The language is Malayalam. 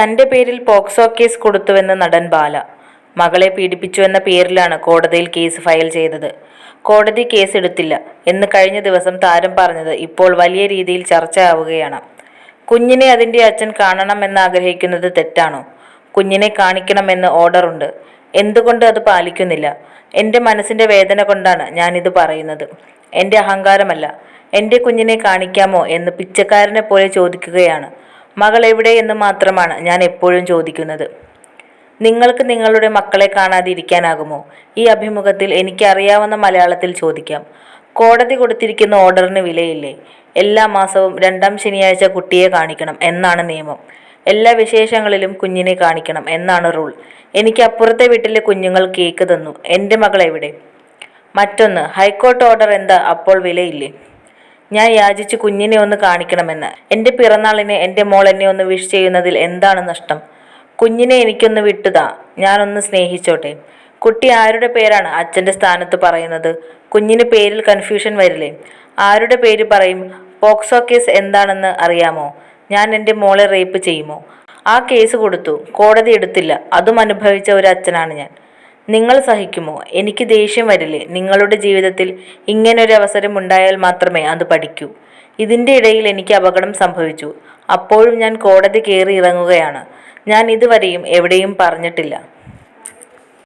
തന്റെ പേരിൽ പോക്സോ കേസ് കൊടുത്തുവെന്ന് നടൻ ബാല. മകളെ പീഡിപ്പിച്ചുവെന്ന പേരിലാണ് കോടതിയിൽ കേസ് ഫയൽ ചെയ്തത്. കോടതി കേസെടുത്തില്ല എന്ന് കഴിഞ്ഞ ദിവസം താരം പറഞ്ഞത് ഇപ്പോൾ വലിയ രീതിയിൽ ചർച്ചയാവുകയാണ്. കുഞ്ഞിനെ അതിന്റെ അച്ഛൻ കാണണമെന്ന് ആഗ്രഹിക്കുന്നത് തെറ്റാണോ? കുഞ്ഞിനെ കാണിക്കണമെന്ന് ഓർഡറുണ്ട് എന്തുകൊണ്ട് അത് പാലിക്കുന്നില്ല? എന്റെ മനസ്സിന്റെ വേദന കൊണ്ടാണ് ഞാനിത് പറയുന്നത്. എന്റെ അഹങ്കാരമല്ല. എന്റെ കുഞ്ഞിനെ കാണിക്കാമോ എന്ന് പിച്ചക്കാരനെ പോലെ ചോദിക്കുകയാണ്. മകൾ എവിടെ എന്ന് മാത്രമാണ് ഞാൻ എപ്പോഴും ചോദിക്കുന്നത്. നിങ്ങൾക്ക് നിങ്ങളുടെ മക്കളെ കാണാതിരിക്കാനാകുമോ? ഈ അഭിമുഖത്തിൽ എനിക്ക് അറിയാവുന്ന മലയാളത്തിൽ ചോദിക്കാം. കോടതി കൊടുത്തിരിക്കുന്ന ഓർഡറിന് വിലയില്ലേ? എല്ലാ മാസവും രണ്ടാം ശനിയാഴ്ച കുട്ടിയെ കാണിക്കണം എന്നാണ് നിയമം. എല്ലാ വിശേഷങ്ങളിലും കുഞ്ഞിനെ കാണിക്കണം എന്നാണ് റൂൾ. എനിക്ക് അപ്പുറത്തെ വീട്ടിലെ കുഞ്ഞുങ്ങൾ കേക്ക് തന്നു. എന്റെ മകൾ എവിടെ? മറ്റൊന്ന് ഹൈക്കോർട്ട് ഓർഡർ എന്താ? അപ്പോൾ വിലയില്ലേ? ഞാൻ യാചിച്ച് കുഞ്ഞിനെ ഒന്ന് കാണിക്കണമെന്ന്. എന്റെ പിറന്നാളിന് എന്റെ മോൾ എന്നെ ഒന്ന് വിഷ് ചെയ്യുന്നതിൽ എന്താണ് നഷ്ടം? കുഞ്ഞിനെ എനിക്കൊന്ന് വിട്ടുതാ. ഞാനൊന്ന് സ്നേഹിച്ചോട്ടെ. കുട്ടി ആരുടെ പേരാണ് അച്ഛന്റെ സ്ഥാനത്ത് പറയുന്നത്? കുഞ്ഞിന് പേരിൽ കൺഫ്യൂഷൻ വരില്ലേ? ആരുടെ പേര് പറയും? പോക്സോ കേസ് എന്താണെന്ന് അറിയാമോ? ഞാൻ എന്റെ മോളെ റേപ്പ് ചെയ്യുമോ? ആ കേസ് കൊടുത്തു. കോടതി എടുത്തില്ല. അതും അനുഭവിച്ച ഒരു അച്ഛനാണ് ഞാൻ. നിങ്ങൾ സഹിക്കുമോ? എനിക്ക് ദേഷ്യം വരില്ലേ? നിങ്ങളുടെ ജീവിതത്തിൽ ഇങ്ങനൊരു അവസരം ഉണ്ടായാൽ മാത്രമേ അത് പഠിക്കൂ. ഇതിന്റെ ഇടയിൽ എനിക്ക് അപകടം സംഭവിച്ചു. അപ്പോഴും ഞാൻ കോടതി കയറി ഇറങ്ങുകയാണ്. ഞാൻ ഇതുവരെയും എവിടെയും പറഞ്ഞിട്ടില്ല.